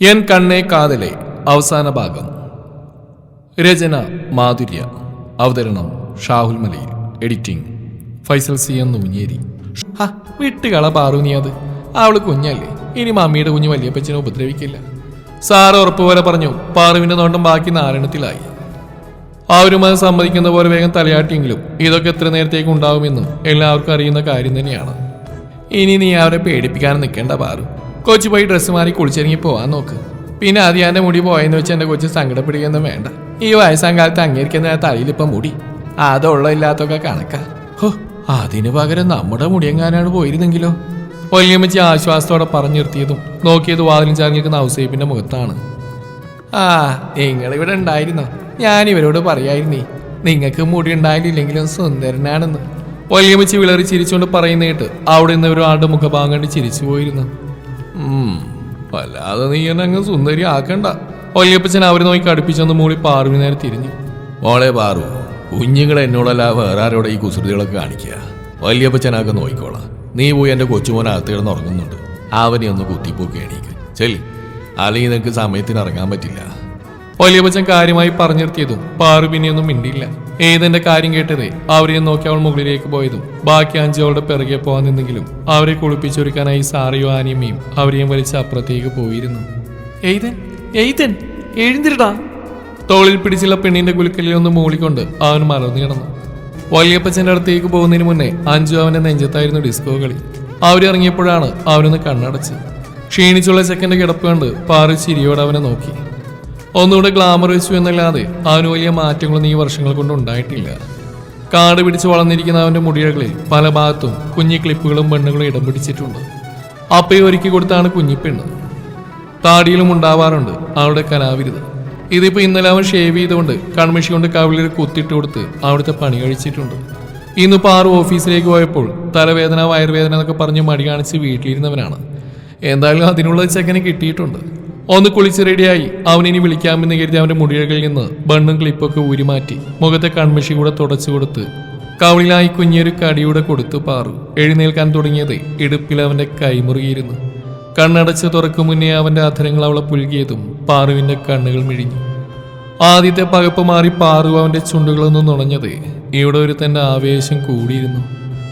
N കണ്ണേ കാതലെ അവസാന ഭാഗം. രചന മാധുര്യ. അവതരണം ഷാഹുൽ മലയിൽ. എഡിറ്റിംഗ് ഫൈസൽ സി എന്ന് ഉഞ്ഞേരി വിട്ടുകള പാറു നീ അത്. അവൾ കുഞ്ഞല്ലേ. ഇനി മമ്മിയുടെ കുഞ്ഞ് വലിയപ്പച്ചനെ ഉപദ്രവിക്കില്ല. സാറ് ഉറപ്പ് പോലെ പറഞ്ഞു പാറുവിന്റെ നോട്ടം ബാക്കി നാലെണ്ണത്തിലായി. അവരും സമ്മതിക്കുന്ന പോലെ വേഗം തലയാട്ടിയെങ്കിലും ഇതൊക്കെ എത്ര നേരത്തേക്ക് ഉണ്ടാവുമെന്നും എല്ലാവർക്കും അറിയുന്ന കാര്യം തന്നെയാണ്. ഇനി നീ അവരെ പേടിപ്പിക്കാൻ നിൽക്കേണ്ട പാറു. കൊച്ചു പോയി ഡ്രസ്സ് മാറി കുളിച്ചിറങ്ങി പോവാൻ നോക്ക്. പിന്നെ ആദ്യാന്റെ മുടി പോയെന്ന് വെച്ച് എന്റെ കൊച്ചു സങ്കടപ്പെടുകയൊന്നും വേണ്ട. ഈ വയസ്സാം കാലത്ത് അങ്ങേരിക്കുന്ന തലയിൽ ഇപ്പം മുടി? അതുള്ള ഇല്ലാത്തൊക്കെ കണക്കാ. ഹോ അതിനു പകരം നമ്മുടെ മുടിയെങ്ങാനാണ് പോയിരുന്നെങ്കിലോ? വല്യമ്മച്ചി ആശ്വാസത്തോടെ പറഞ്ഞു നിർത്തിയതും നോക്കിയത് വാതിലും ചാർന്നിരിക്കുന്ന ഔസേപ്പിന്റെ മുഖത്താണ്. ആ നിങ്ങളിവിടെ ഉണ്ടായിരുന്നോ? ഞാൻ ഇവരോട് പറയായിരുന്നേ നിങ്ങൾക്ക് മുടി ഉണ്ടായില്ലെങ്കിലും സുന്ദരനാണെന്ന്. വല്യമ്മച്ചി വിളറി ചിരിച്ചുകൊണ്ട് പറയുന്നേട്ട് അവിടെ നിന്ന് ഒരാളുടെ മുഖഭാഗം കണ്ട് ചിരിച്ചു പോയിരുന്നു. വല്ലാതെ നീ എന്നെ അങ്ങ് സുന്ദരി ആക്കണ്ട വല്യപ്പച്ചൻ അവരെ നോക്കി കടുപ്പിച്ചെന്ന് മൂളി പാറുവിന് നേരെ തിരിഞ്ഞു. മോളെ പാറു കുഞ്ഞുങ്ങൾ എന്നോടല്ല വേറെ ആരോടെ ഈ കുസൃതികളൊക്കെ കാണിക്കുക. വല്യപ്പച്ചനാക്കെ നോക്കിക്കോളാം. നീ പോയി എന്റെ കൊച്ചുമോൻ അകത്ത് കിടന്ന് ഉറങ്ങുന്നുണ്ട്. അവനെ ഒന്ന് കുത്തിപ്പോക്കി എണീക്ക്. ചെല്ലി. അല്ലെങ്കിൽ നിനക്ക് സമയത്തിന് ഇറങ്ങാൻ പറ്റില്ല. വലിയപ്പച്ചൻ കാര്യമായി പറഞ്ഞു നിർത്തിയതും പാറു പിന്നെയൊന്നും മിണ്ടിയില്ല. ഏതെന്റെ കാര്യം കേട്ടതേ? അവരെ നോക്കി അവൾ മുകളിലേക്ക് പോയതും ബാക്കി അഞ്ചു അവളുടെ പിറകെ പോകാൻ നിന്നെങ്കിലും അവരെ കുളിപ്പിച്ചൊരുക്കാനായി സാറിയോ ആനിയമ്മയും അവരെയും വലിച്ച് അപ്പുറത്തേക്ക് പോയിരുന്നു. എയ്തൻ എയ്തൻ എഴുந்திരടാ തോളിൽ പിടിച്ചുള്ള പെണ്ണിന്റെ കുലുക്കലിൽ ഒന്ന് മൂളിക്കൊണ്ട് അവൻ മലർന്നു കിടന്നു. വലിയപ്പച്ചന്റെ അടുത്തേക്ക് പോകുന്നതിന് മുന്നേ അഞ്ചു അവന്റെ നെഞ്ചത്തായിരുന്നു ഡിസ്കോ കളി. അവരിറങ്ങിയപ്പോഴാണ് അവനൊന്ന് കണ്ണടച്ച്. ക്ഷീണിച്ചുള്ള ചെക്കന്റെ കിടപ്പ് കണ്ട് പാറി ചിരിയോടെ അവനെ നോക്കി. ഒന്നുകൂടെ ഗ്ലാമർ വെച്ചു എന്നല്ലാതെ അവന് വലിയ മാറ്റങ്ങളൊന്നും ഈ വർഷങ്ങൾ കൊണ്ട് ഉണ്ടായിട്ടില്ല. കാട് പിടിച്ച് വളർന്നിരിക്കുന്ന അവന്റെ മുടിയകളിൽ പല ഭാഗത്തും കുഞ്ഞി ക്ലിപ്പുകളും പെണ്ണുകളും ഇടം പിടിച്ചിട്ടുണ്ട്. അപ്പയെ ഒരുക്കി കൊടുത്താണ് കുഞ്ഞിപ്പെണ്ണ്. താടിയിലും ഉണ്ടാവാറുണ്ട് അവളുടെ കലാവിരുത്. ഇതിപ്പോൾ ഇന്നലെ അവൻ ഷേവ് ചെയ്തുകൊണ്ട് കൺമിഷി കൊണ്ട് കവിളിൽ കുത്തിട്ട് കൊടുത്ത് അവിടുത്തെ പണി കഴിച്ചിട്ടുണ്ട്. ഇന്ന് പാറു ഓഫീസിലേക്ക് പോയപ്പോൾ തലവേദന വയറുവേദന എന്നൊക്കെ പറഞ്ഞ് മടി കാണിച്ച് വീട്ടിലിരുന്നവനാണ്. എന്തായാലും അതിനുള്ള ചെക്കനെ കിട്ടിയിട്ടുണ്ട്. ഒന്ന് കുളിച്ച് റെഡിയായി അവനിനി വിളിക്കാമെന്ന് കരുതി അവന്റെ മുടികളിൽ നിന്ന് ബണ്ണും ക്ലിപ്പൊക്കെ ഊരിമാറ്റി. മുഖത്തെ കൺമഷി കൂടെ തുടച്ചു കൊടുത്ത് കവളിലായി കുഞ്ഞൊരു കടിയൂടെ കൊടുത്തു പാറു. എഴുന്നേൽക്കാൻ തുടങ്ങിയത് ഇടുപ്പിൽ അവന്റെ കൈമുറുകിയിരുന്നു കണ്ണടച്ച് തുറക്കും മുന്നേ അവന്റെ അധരങ്ങൾ അവളെ പുൽകിയതും പാറുവിന്റെ കണ്ണുകൾ മിഴിഞ്ഞു. ആദ്യത്തെ പകപ്പ് മാറി പാറു അവന്റെ ചുണ്ടുകളൊന്നും നുണഞ്ഞത് ഇവിടെ ഒരു തന്റെ ആവേശം കൂടിയിരുന്നു.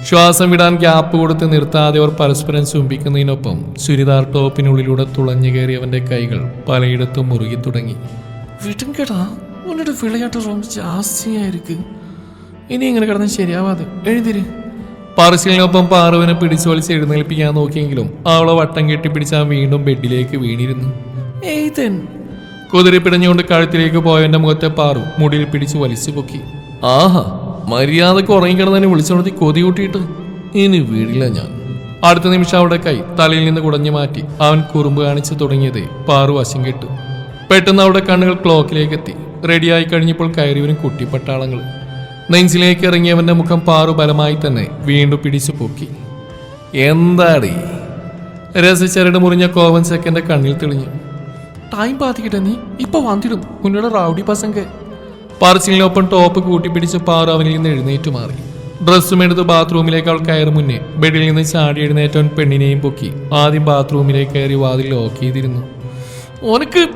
ശ്വാസം വിടാൻ ഗ്യാപ്പ് കൊടുത്ത് നിർത്താതെ അവർ പരസ്പരം ചുംബിക്കുന്നതിനൊപ്പം ചുരിദാർ ടോപ്പിനുള്ളിലൂടെ തുളഞ്ഞു കയറിയവന്റെ കൈകൾ പലയിടത്തും മുറുകി തുടങ്ങി. വിടുങ്കടാ ഇനി ഇങ്ങനെ കിടന്ന് ശരിയാവാതെ എഴുതിര്. പാർസലിനൊപ്പം പാറുവിനെ പിടിച്ചു വലിച്ച് എഴുന്നേൽപ്പിക്കാൻ നോക്കിയെങ്കിലും അവളെ വട്ടം കെട്ടിപ്പിടിച്ചാൽ വീണ്ടും ബെഡിലേക്ക് വീണിരുന്നു. എയ്തൻ കുതിരി പിടഞ്ഞുകൊണ്ട് കഴുത്തിലേക്ക് പോയവന്റെ മുഖത്തെ പാറു മുടിയിൽ പിടിച്ചു വലിച്ചു പൊക്കി. ആഹാ മര്യാദയ്ക്ക് ഉറങ്ങിക്കിടന്നതിനെ വിളിച്ചുണർത്തി കൊതി കൂട്ടിയിട്ട് ഇനി വീടില്ല ഞാൻ. അടുത്ത നിമിഷം അവിടെ കൈ തലയിൽ നിന്ന് കുടഞ്ഞു മാറ്റി അവൻ കുറുമ്പ് കാണിച്ചു തുടങ്ങിയതേ പാറു വശം കിട്ടു. പെട്ടെന്ന് അവിടെ കണ്ണുകൾ ക്ലോക്കിലേക്ക് എത്തി റെഡിയായി കഴിഞ്ഞപ്പോൾ കയറിയവരും കുട്ടിപ്പട്ടാളങ്ങൾ. നെഞ്ചിലേക്ക് ഇറങ്ങിയവന്റെ മുഖം പാറു ബലമായി തന്നെ വീണ്ടും പിടിച്ചു പൊക്കി. എന്താടി? രസിച്ചരട് മുറിഞ്ഞ കോവൻ സെക്കൻഡ് കണ്ണിൽ തെളിഞ്ഞു. ടൈം പാത്തിക്കിട്ടെ നീ ഇപ്പൊ വന്നിടും. ഉന്നോട് റൗഡി പസങ്ക പറച്ചിലിനൊപ്പം ടോപ്പ് കൂട്ടിപ്പിടിച്ച് പാറു അവനിൽ നിന്ന് എഴുന്നേറ്റ് മാറി. ഡ്രസ്സും എടുത്ത് ബാത്റൂമിലേക്ക് അവൾ കയറി മുന്നേ ബെഡിൽ നിന്ന് ചാടി എഴുന്നേറ്റവൻ പെണ്ണിനെയും പൊക്കി ആദ്യം ബാത്റൂമിലേക്ക് കയറി വാതിൽ ലോക്ക് ചെയ്തിരുന്നു. ഓനക്ക്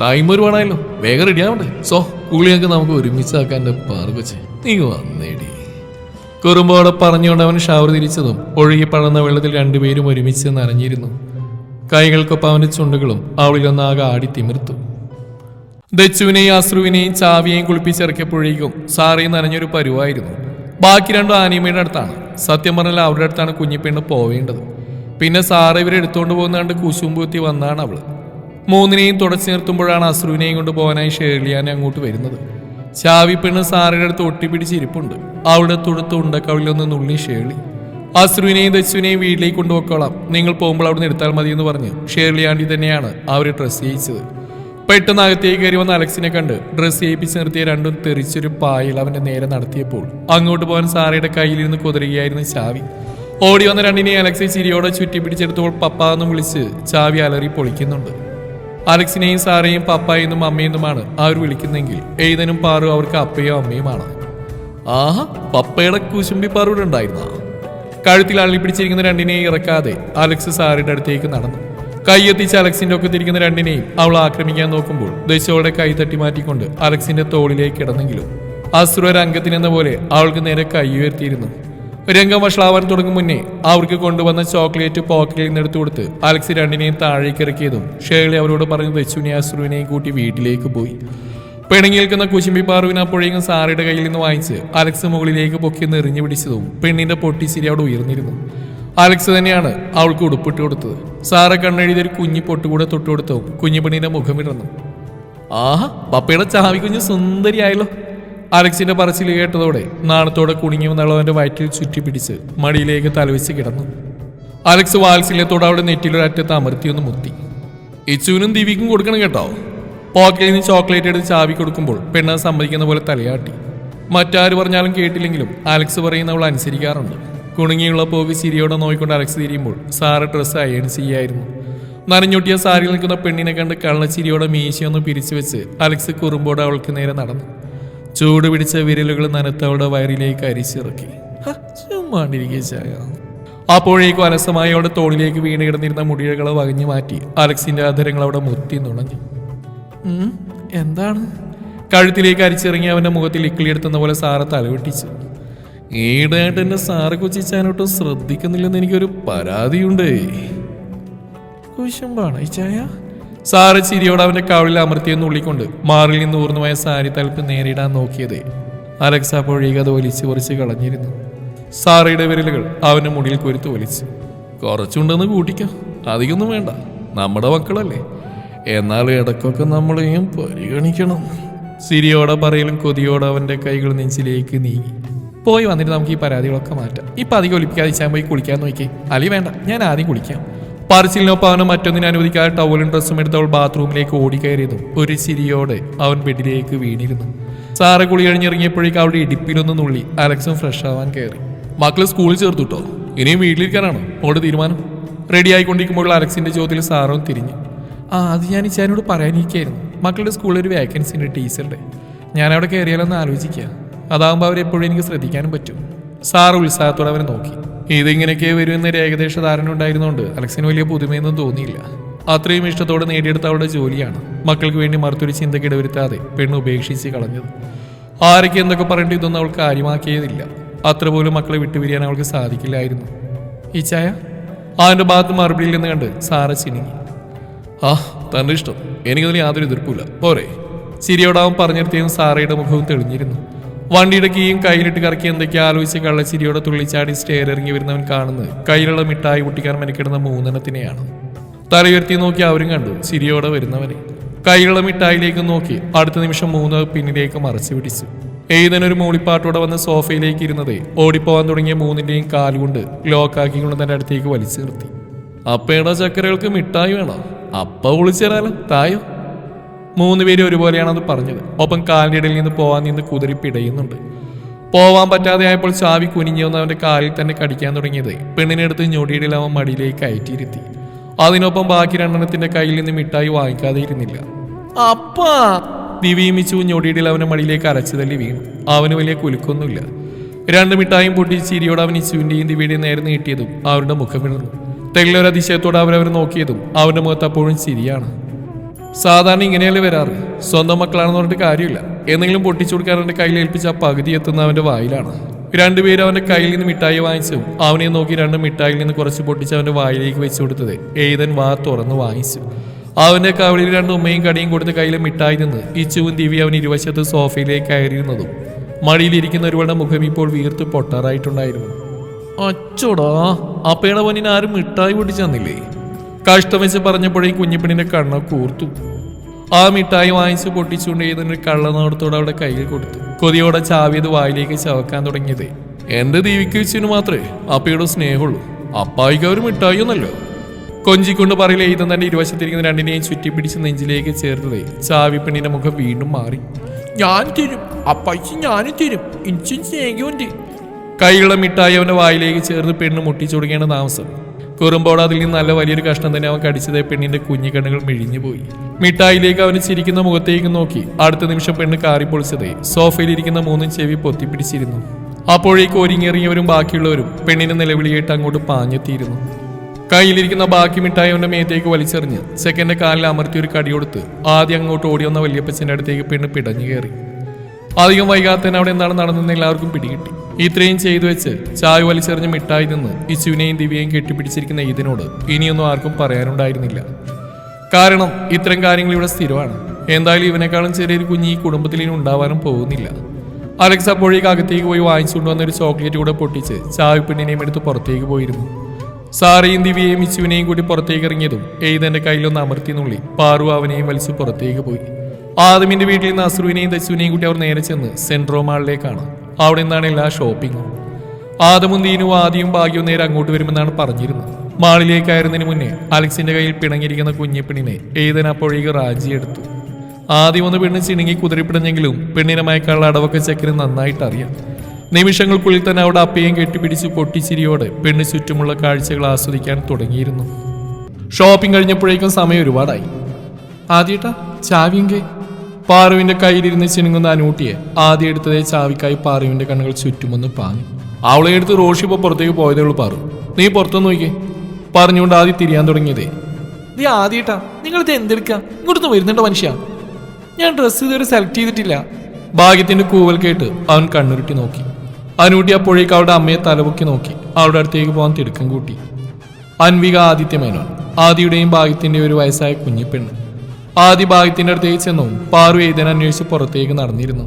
ടൈം ഒരു വേണമല്ലോ വേഗം റെഡി ആവണ്ടേ? സോ കുളിയൊക്കെ നമുക്ക് ഒരുമിച്ചാക്കാൻ എന്റെ പാർവച്ച് നീ വന്നേടി. കുറുമ്പോടെ പറഞ്ഞുകൊണ്ട് അവൻ ഷവർ തിരിച്ചതും ഒഴുകി പടർന്ന വെള്ളത്തിൽ രണ്ടുപേരും ഒരുമിച്ച് നനഞ്ഞിരുന്നു. കൈകൾക്കൊപ്പം അവന്റെ ചുണ്ടുകളും അവളിലൊന്നാകെ ആടി തിമിർത്തു. ദച്ചുവിനെയും അശ്രുവിനെയും ചാവിയെയും കുളിപ്പിച്ചിറക്കിയപ്പോഴേക്കും സാറി നനഞ്ഞൊരു പരുവായിരുന്നു. ബാക്കി രണ്ടും ആനിമയുടെ അടുത്താണ്. സത്യം പറഞ്ഞാൽ അവരുടെ അടുത്താണ് കുഞ്ഞിപ്പെണ്ണ് പോവേണ്ടത്. പിന്നെ സാറ് ഇവരെ എടുത്തുകൊണ്ട് പോകുന്ന കണ്ട് കുശുമ്പൂത്തി വന്നാണ് അവൾ മൂന്നിനെയും തുടച്ചു നിർത്തുമ്പോഴാണ് അശ്രുവിനെയും കൊണ്ട് പോകാനായി ഷേർലിയാനെ അങ്ങോട്ട് വരുന്നത്. ചാവി പെണ്ണ് സാറയുടെ അടുത്ത് ഒട്ടിപ്പിടിച്ചിരിപ്പുണ്ട്. അവിടെ തുടുത്ത് ഉണ്ടക്കവിലൊന്ന് നുള്ളി ഷേർലി. അശ്രുവിനെയും ദച്ചുവിനെയും വീട്ടിലേക്ക് കൊണ്ടുപോക്കോളാം നിങ്ങൾ പോകുമ്പോൾ അവിടെ നിന്ന് മതി എന്ന് പറഞ്ഞ് ഷേർലിയാണ്ടി തന്നെയാണ് അവർ ഡ്രസ്സ് ചെയ്യിച്ചത്. പെട്ടെന്ന് അകത്തേക്ക് കയറി വന്ന അലക്സിനെ കണ്ട് ഡ്രസ്സ് ചെയ്യിപ്പിച്ച് നിർത്തിയ രണ്ടും തെറിച്ചൊരു പായിൽ അവന്റെ നേരെ നടത്തിയപ്പോൾ അങ്ങോട്ട് പോകാൻ സാറയുടെ കയ്യിലിരുന്ന് കുതിരുകയായിരുന്നു ചാവി. ഓടി വന്ന രണ്ടിനെ അലക്സി ചിരിയോടെ ചുറ്റി പിടിച്ചെടുത്തപ്പോൾ പപ്പ എന്ന് വിളിച്ച് ചാവി അലറി പൊളിക്കുന്നുണ്ട്. അലക്സിനെയും സാറയും പപ്പ എന്നും അമ്മയെന്നുമാണ് അവർ വിളിക്കുന്നെങ്കിൽ എയ്തനും പാറു അവർക്ക് അപ്പയോ അമ്മയുമാണ്? ആഹാ പപ്പയുടെ കുശുമ്പി പാറൂടെ കഴുത്തിൽ അള്ളിപ്പിടിച്ചിരിക്കുന്ന രണ്ടിനെ ഇറക്കാതെ അലക്സ് സാറിയുടെ അടുത്തേക്ക് നടന്നു. കൈയെത്തിച്ച് അലക്സിന്റെ ഒക്കെ തിരിക്കുന്ന രണ്ടിനെയും അവൾ ആക്രമിക്കാൻ നോക്കുമ്പോൾ ദശോടെ കൈ തട്ടി മാറ്റിക്കൊണ്ട് അലക്സിന്റെ തോളിലേക്ക് കിടന്നെങ്കിലും അസുര രംഗത്തിനെന്ന പോലെ അവൾക്ക് നേരെ കൈ ഉയർത്തിയിരുന്നു. രംഗം വഷളാവാൻ തുടങ്ങും മുന്നേ അവർക്ക് കൊണ്ടുവന്ന ചോക്ലേറ്റ് പോക്കറ്റിൽ നിന്ന് എടുത്തു കൊടുത്ത് അലക്സ് രണ്ടിനെയും താഴേക്ക് ഇറക്കിയതും ഷേളി അവരോട് പറഞ്ഞു ദശുവിനെ അസുരുവിനെയും കൂട്ടി വീട്ടിലേക്ക് പോയി. പിണങ്ങി നിൽക്കുന്ന കുശുമ്പി പാറുവിന് അപ്പോഴേക്കും സാറയുടെ കയ്യിൽ നിന്ന് വാങ്ങിച്ച് അലക്സ് മുകളിലേക്ക് പൊക്കി നിറിഞ്ഞു പിടിച്ചതും പെണ്ണിന്റെ പൊട്ടി ശരി അവിടെ ഉയർന്നിരുന്നു. അലക്സ് തന്നെയാണ് അവൾക്ക് ഉടുപ്പിട്ട് കൊടുത്തത്. സാറ കണ്ണെഴുതിയൊരു കുഞ്ഞി പൊട്ടുകൂടെ തൊട്ടുകൊടുത്തു കുഞ്ഞു പെണ്ണിന്റെ മുഖം ഇടന്നു ആഹാ പപ്പയുടെ ചാവി കുഞ്ഞ് സുന്ദരിയായല്ലോ. അലക്സിന്റെ പറച്ചിൽ കേട്ടതോടെ നാണത്തോടെ കുണുങ്ങി അവന്റെ വയറ്റിൽ ചുറ്റിപ്പിടിച്ച് മടിയിലേക്ക് തലവെച്ച് കിടന്നു. അലക്സ് വാത്സല്യത്തോടെ അവിടെ നെറ്റിലൊരറ്റത്ത് അമർത്തിയൊന്ന് മുത്തി. ഇച്ചുവിനും ദിവിക്കും കൊടുക്കണം കേട്ടോ. പോക്കറ്റിൽ നിന്ന് ചോക്ലേറ്റ് എടുത്ത് ചാവി കൊടുക്കുമ്പോൾ പെണ്ണ് സമ്മതിക്കുന്ന പോലെ തലയാട്ടി. മറ്റാര് പറഞ്ഞാലും കേട്ടില്ലെങ്കിലും അലക്സ് പറയുന്ന അവൾ അനുസരിക്കാറുണ്ട്. കുണുങ്ങിയുള്ള പോക്ക് ചിരിയോടെ നോക്കിക്കൊണ്ട് അലക്സ് തിരിയുമ്പോൾ സാറ് ഡ്രസ്സ് അയൺ ചെയ്യായിരുന്നു നനഞ്ഞൊട്ടിയ സാരിയിൽ നിൽക്കുന്ന പെണ്ണിനെ കണ്ട് കള്ളച്ചിരിയോടെ മീശയൊന്ന് പിരിച്ചു വെച്ച് അലക്സ് കുറുമ്പോടെ അവൾക്ക് നേരെ നടന്നു. ചൂട് പിടിച്ച വിരലുകൾ നനത്ത് അവളുടെ വയറിലേക്ക് അരിച്ചിറക്കി. അപ്പോഴേക്കും അലസമായ അവളുടെ തോളിലേക്ക് വീണ് കിടന്നിരുന്ന മുടികളെ വകഞ്ഞു മാറ്റി അലക്സിന്റെ ആദരങ്ങൾ അവിടെ മുത്തി നുണഞ്ഞു. എന്താണ്? കഴുത്തിലേക്ക് അരിച്ചിറങ്ങി അവന്റെ മുഖത്തിൽ ഇക്കിളിയെടുത്തുന്ന പോലെ സാറ തലവെട്ടിച്ചു ഈടായിട്ട് എന്നെ സാറ് കൊച്ചിച്ചാനോട്ടും ശ്രദ്ധിക്കുന്നില്ലെന്ന് എനിക്കൊരു പരാതിയുണ്ട്. കുശുമ്പാണ് ഈ ചായ. സാറ് ചിരിയോട് അവന്റെ കവിളിൽ അമർത്തിയെന്ന് ഉള്ളിക്കൊണ്ട് മാറിൽ നിന്ന് ഊർന്നുമായ സാരി തലപ്പ് നേരിടാൻ നോക്കിയത്. അലക്സ അപ്പോഴേക്ക് അത് വലിച്ചു കുറച്ച് കളഞ്ഞിരുന്നു. സാറയുടെ വിരലുകൾ അവന്റെ മുടിയിൽ കുരുത്ത് വലിച്ചു. കുറച്ചുണ്ടെന്ന് കൂട്ടിക്കാം. അധികമൊന്നും വേണ്ട. നമ്മുടെ മക്കളല്ലേ. എന്നാൽ ഇടക്കൊക്കെ നമ്മളെയും പരിഗണിക്കണം. സിരിയോടെ പറയലും കൊതിയോടെ അവന്റെ കൈകൾ നെഞ്ചിലേക്ക് നീങ്ങി. പോയി വന്നിട്ട് നമുക്ക് ഈ പരാതികളൊക്കെ മാറ്റാം. ഇപ്പം അധികം ഞാൻ പോയി കുളിക്കാൻ നോക്കി. അലി വേണ്ട ഞാൻ ആദ്യം കുളിക്കാം. പാർസിലിനൊപ്പം അവനെ മറ്റൊന്നിനെ അനുവദിക്കാതെ ടവലും ഡ്രസ്സും എടുത്ത് അവൾ ബാത്റൂമിലേക്ക് ഓടിക്കയറിയതും ഒരു ചിരിയോടെ അവൻ ബെഡിലേക്ക് വീണിരുന്നു. സാറ് കുളി കഴിഞ്ഞിറങ്ങിയപ്പോഴേക്ക് അവളുടെ ഇടിപ്പിലൊന്ന് നുള്ളി അലക്സും ഫ്രഷ് ആവാൻ കയറി. മക്കൾ സ്കൂളിൽ ചേർത്തുട്ടോ? ഇനിയും വീട്ടിലിരിക്കാനാണോ അവളുടെ തീരുമാനം? റെഡി ആയിക്കൊണ്ടിരിക്കുമ്പോൾ അലക്സിന്റെ ചോദ്യത്തിൽ സാറും തിരിഞ്ഞു. ആ അത് ഞാൻ ഇച്ചാനോട് പറയാനിരിക്കായിരുന്നു. മക്കളുടെ സ്കൂളിൽ ഒരു വേക്കൻസി ഉണ്ട് ടീച്ചറുടെ. ഞാൻ കയറിയാലൊന്ന് ആലോചിക്കുക. അതാകുമ്പോൾ അവരെപ്പോഴും എനിക്ക് ശ്രദ്ധിക്കാനും പറ്റും. സാർ ഉത്സാഹത്തോടെ അവനെ നോക്കി. ഇതിങ്ങനെയൊക്കെ വരുമെന്നൊരു ഏകദേശ ധാരണ ഉണ്ടായിരുന്നുകൊണ്ട് അലക്സിന് വലിയ പുതുമയൊന്നും തോന്നിയില്ല. അത്രയും ഇഷ്ടത്തോടെ നേടിയെടുത്ത അവളുടെ ജോലിയാണ്. മക്കൾക്ക് വേണ്ടി മറുത്തൊരു ചിന്തക്കിടവരുത്താതെ പെണ്ണ് ഉപേക്ഷിച്ച് കളഞ്ഞത്. ആരൊക്കെ എന്തൊക്കെ പറഞ്ഞിട്ട് ഇതൊന്നും അവൾ കാര്യമാക്കിയതില്ല. അത്ര പോലും മക്കളെ വിട്ടുപിരിയാൻ അവൾക്ക് സാധിക്കില്ലായിരുന്നു. ഈ ചായ? അവന്റെ ഭാഗത്ത് മറുപടിയിൽ നിന്ന് കണ്ട് സാറ ചിണുങ്ങി ആ തന്റെ ഇഷ്ടം. എനിക്കതിൽ യാതൊരു എതിർപ്പില്ല പോരെ. ചിരിയോടാവും പറഞ്ഞിടത്തേയും സാറയുടെ മുഖവും തെളിഞ്ഞിരുന്നു. വണ്ടിയുടെ കീയും കയ്യിലിട്ട് കറക്കി എന്തൊക്കെയാ ആലോചിച്ച് കള്ളച്ചിരിയോടെ തുള്ളിച്ചാടി സ്റ്റെയർ ഇറങ്ങി വരുന്നവൻ കാണുന്നത്. കയ്യിലുള്ള മിഠായി പൊട്ടിക്കാൻ മെനക്കിടുന്ന മൂന്നെണ്ണത്തിനെയാണ്. തലയുയർത്തി നോക്കി അവരും കണ്ടു. ചിരിയോടെ വരുന്നവനെ. കൈയുള്ള മിഠായിലേക്ക് നോക്കി അടുത്ത നിമിഷം മൂന്ന് പിന്നിലേക്ക് മറച്ചു പിടിച്ചു. ഏതനൊരു മൂളിപ്പാട്ടോടെ വന്ന് സോഫയിലേക്ക് ഇരുന്നത് ഓടിപ്പോവാൻ തുടങ്ങിയ മൂന്നിന്റെയും കാലുകൊണ്ട് ലോക്കാക്കിക്കൊണ്ട് തന്റെ അടുത്തേക്ക് വലിച്ചു നിർത്തി. അപ്പയുടെ ചക്കരകൾക്ക് മിഠായി വേണോ? അപ്പ വിളിച്ചേരാലോ തായോ? മൂന്ന് പേര് ഒരുപോലെയാണത് പറഞ്ഞത്. ഒപ്പം കാലിന്റെ ഇടയിൽ നിന്ന് പോവാൻ നിന്ന് കുതിരി പിടയുന്നുണ്ട്. പോവാൻ പറ്റാതെ ആയപ്പോൾ ചാവി കുനിഞ്ഞു വന്ന് അവന്റെ കാലിൽ തന്നെ കടിക്കാൻ തുടങ്ങിയത്. പെണ്ണിനെടുത്ത് ഞൊടിയിടയിൽ അവൻ മടിയിലേക്ക് കയറ്റിയിരുത്തി അതിനൊപ്പം ബാക്കി രണ്ടെണ്ണത്തിന്റെ കയ്യിൽ നിന്ന് മിഠായി വാങ്ങിക്കാതെ ഇരുന്നില്ല. അപ്പാ! ദിവീമിച്ചു ഞൊടിയിടയിൽ അവന്റെ മടിയിലേക്ക് അരച്ചു തല്ലി വീണു. അവന് വലിയ കുലുക്കൊന്നുമില്ല. രണ്ട് മിഠായും പൊട്ടി ചിരിയോട് അവൻ ഇച്ചുവിന്റെയും ദിവ്യയുടെയും നേരെ നീട്ടിയതും അവരുടെ മുഖം വിളർന്നു. തെല്ലൊരതിശയത്തോട് അവരവർ നോക്കിയതും അവന്റെ മുഖത്ത് അപ്പോഴും ചിരിയാണ്. സാധാരണ ഇങ്ങനെയല്ലേ വരാറ്? സ്വന്തം മക്കളാണെന്ന് പറഞ്ഞിട്ട് കാര്യമില്ല. എന്തെങ്കിലും പൊട്ടിച്ചു കൊടുക്കാൻ അവന്റെ കയ്യിൽ ഏൽപ്പിച്ച ആ പകുതി എത്തുന്ന അവന്റെ വായിലാണ്. രണ്ടുപേരും അവന്റെ കയ്യിൽ നിന്ന് മിഠായി വാങ്ങിച്ചു. അവനെ നോക്കി രണ്ട് മിഠായിൽ നിന്ന് കുറച്ച് പൊട്ടിച്ച് അവന്റെ വായിലേക്ക് വെച്ചു കൊടുത്തത് ഏതൻ വാ തുറന്ന് വാങ്ങിച്ചു. അവന്റെ കവളിൽ രണ്ട് ഉമ്മയും കടിയും കൊടുത്ത് കയ്യിലെ മിഠായി നിന്ന് ഇച്ചുവും ദിവി അവൻ ഇരുവശത്ത് സോഫയിലേക്ക് കയറിയിരുന്നതും. മടിയിലിരിക്കുന്ന ഒരുവളുടെ മുഖം ഇപ്പോൾ വീർത്ത് പൊട്ടാറായിട്ടുണ്ടായിരുന്നു. അച്ചോടാ അപ്പയുടെ പൊന്നിന് ആരും മിഠായി പൊട്ടിച്ചു തന്നില്ലേ? കഷ്ടം വെച്ച് പറഞ്ഞപ്പോഴേ കുഞ്ഞിപ്പെണ്ണിന്റെ കണ്ണ കൂർത്തു. ആ മിഠായി വാങ്ങിച്ച് പൊട്ടിച്ചുകൊണ്ട് ഏതൊരു കള്ളനോടത്തോടെ അവിടെ കയ്യിൽ കൊടുത്തു. കൊതിയോടെ ചാവിയത് വായിലേക്ക് ചവക്കാൻ തുടങ്ങിയത്. എന്റെ ദീവിക്ക് വെച്ചിന് മാത്രമേ അപ്പയുടെ സ്നേഹമുള്ളൂ. അപ്പായിക്ക് അവർ മിഠായി ഒന്നല്ലോ കൊഞ്ചിക്കൊണ്ട് പറയില്ല ഇതും തന്നെ ഇരുവശത്തിരിക്കുന്ന രണ്ടിനെയും ചുറ്റിപ്പിടിച്ച് നെഞ്ചിലേക്ക് ചേർത്തത് ചാവി പെണ്ണിന്റെ മുഖം വീണ്ടും മാറി. ഞാൻ തരും. അപ്പായിക്ക് ഞാനും തരും. ഇഞ്ചും സ്നേഹമുണ്ട്. കൈയുള്ള മിഠായി അവന്റെ വായിലേക്ക് ചേർന്ന് പെണ്ണ് മുട്ടിച്ചു കൊടുക്കേണ്ട താമസം. കുറുമ്പോട് അതിൽ നിന്ന് നല്ല വലിയൊരു കഷ്ണം തന്നെ അവൻ കടിച്ചത് പെണ്ണിന്റെ കുഞ്ഞിക്കണ്ണുകൾ കണ്ണുകൾ മിഴിഞ്ഞു പോയി. മിഠായിലേക്ക് അവന് ചിരിക്കുന്ന മുഖത്തേക്ക് നോക്കി. അടുത്ത നിമിഷം പെണ്ണ് കാറി പൊളിച്ചത്. സോഫയിലിരിക്കുന്ന മൂന്നും ചെവി പൊത്തിപ്പിടിച്ചിരുന്നു അപ്പോഴേക്ക് ഒരുങ്ങിയറിയവരും ബാക്കിയുള്ളവരും പെണ്ണിന് നിലവിളിയായിട്ട് അങ്ങോട്ട് പാഞ്ഞെത്തിയിരുന്നു. കയ്യിലിരിക്കുന്ന ബാക്കി മിഠായി അവന്റെ മേത്തേക്ക് വലിച്ചെറിഞ്ഞ് സെക്കൻഡ് കാലിൽ അമർത്തി ഒരു കടി കൊടുത്ത് ആദ്യം അങ്ങോട്ട് ഓടി വന്ന വല്യപ്പച്ചന്റെ അടുത്തേക്ക് പെണ്ണ് പിടഞ്ഞു കയറി. അധികം വൈകാതെ അവിടെ എന്താണ് നടന്നതെന്ന് എല്ലാവർക്കും പിടികിട്ടി. ഇത്രയും ചെയ്തു വെച്ച് ചായ വലിച്ചെറിഞ്ഞ് മിഠായി നിന്ന് ഇശുവിനെയും ദിവ്യയും കെട്ടിപ്പിടിച്ചിരിക്കുന്ന ഇതിനോട് ഇനിയൊന്നും ആർക്കും പറയാനുണ്ടായിരുന്നില്ല. കാരണം ഇത്തരം കാര്യങ്ങൾ ഇവിടെ സ്ഥിരമാണ്. എന്തായാലും ഇവനേക്കാളും ചെറിയൊരു കുഞ്ഞ് ഈ കുടുംബത്തിൽ ഇനി ഉണ്ടാവാനും പോകുന്നില്ല. അലക്സ് അപ്പോഴേക്ക് അകത്തേക്ക് പോയി വാങ്ങിച്ചുകൊണ്ട് വന്ന ഒരു ചോക്ലേറ്റ് കൂടെ പൊട്ടിച്ച് ചായപ്പെണ്ണിനെയും എടുത്ത് പുറത്തേക്ക് പോയിരുന്നു. സാറയും ദിവ്യയും ഇച്ചുവിനെയും കൂടി പുറത്തേക്ക് ഇറങ്ങിയതും എയ്തന്റെ കയ്യിലൊന്ന് അമർത്തി നുള്ളി പാറു അവനെയും വലിച്ച് പുറത്തേക്ക് പോയി. ആദമിന്റെ വീട്ടിൽ നിന്ന് അസ്രുവിനെയും ദശുവിനെയും കൂട്ടി അവർ നേരെ ചെന്ന് സെൻട്രോ മാളിലേക്കാണ്. അവിടെ നിന്നാണ് എല്ലാ ഷോപ്പിങ്ങും. ആദമും ദീനും ആദ്യം ഭാഗ്യവും നേരെ അങ്ങോട്ട് വരുമെന്നാണ് പറഞ്ഞിരുന്നത്. മാളിലേക്ക് ആയിരുന്നതിന് മുന്നേ അലക്സിന്റെ കയ്യിൽ പിണങ്ങിയിരിക്കുന്ന കുഞ്ഞിപ്പെണ്ണിനെ എയ്തൻ അപ്പോഴേക്ക് റാജിയെടുത്തു ആദ്യം ഒന്ന് പെണ്ണ് ചിണുങ്ങി കുതിരിപ്പിടഞ്ഞെങ്കിലും പെണ്ണിനെ മയക്കാനുള്ള അടവൊക്കെ ചെക്കന് നന്നായിട്ട് അറിയാം. നിമിഷങ്ങൾക്കുള്ളിൽ തന്നെ അവിടെ അപ്പയും കെട്ടിപ്പിടിച്ച് പൊട്ടിച്ചിരിയോടെ പെണ്ണ് ചുറ്റുമുള്ള കാഴ്ചകൾ ആസ്വദിക്കാൻ തുടങ്ങിയിരുന്നു. ഷോപ്പിംഗ് കഴിഞ്ഞപ്പോഴേക്കും സമയം ഒരുപാടായി. ആദ്യട്ടാ ചാവിയെങ്കെ. പാറുവിന്റെ കയ്യിലിരുന്ന് ചിനുങ്ങുന്ന അനൂട്ടിയെ ആദ്യം എടുത്തതേ ചാവിക്കായി പാറുവിന്റെ കണ്ണുകൾ ചുറ്റുമൊന്ന് പാങ്ങി അവളെ എടുത്ത് റോഷി ഇപ്പൊ പുറത്തേക്ക് പോയതേ ഉള്ളൂ പാറു. നീ പുറത്തു നോക്കിയേ. പറഞ്ഞുകൊണ്ട് ആദ്യം തിരിയാൻ തുടങ്ങിയതേ. നീ ആദ്യട്ടാ. നിങ്ങൾ ഇത് എന്തെടുക്കാ? ഇങ്ങോട്ടൊന്ന് വരുന്നുണ്ടോ മനുഷ്യ? ഞാൻ ഡ്രസ്സ് ഇതുവരെ സെലക്ട് ചെയ്തിട്ടില്ല. ഭാഗ്യത്തിന്റെ കൂവൽ കേട്ട് അവൻ കണ്ണുരുട്ടി നോക്കി. അനൂട്ടി അപ്പോഴേക്ക് അവളുടെ അമ്മയെ തലപൊക്കി നോക്കി. അവളുടെ അടുത്തേക്ക് പോകാൻ തിടുക്കം കൂട്ടി. അൻവിക ആദിത്യ മേനോൻ ആദിയുടെയും ഭാഗ്യത്തിന്റെ ഒരു വയസ്സായ കുഞ്ഞിപ്പെണ്ണ്. ആദി ഭാഗ്യത്തിന്റെ അടുത്തേക്ക് ചെന്നു. പാറു എഴുതാൻ അന്വേഷിച്ച് പുറത്തേക്ക് നടന്നിരുന്നു.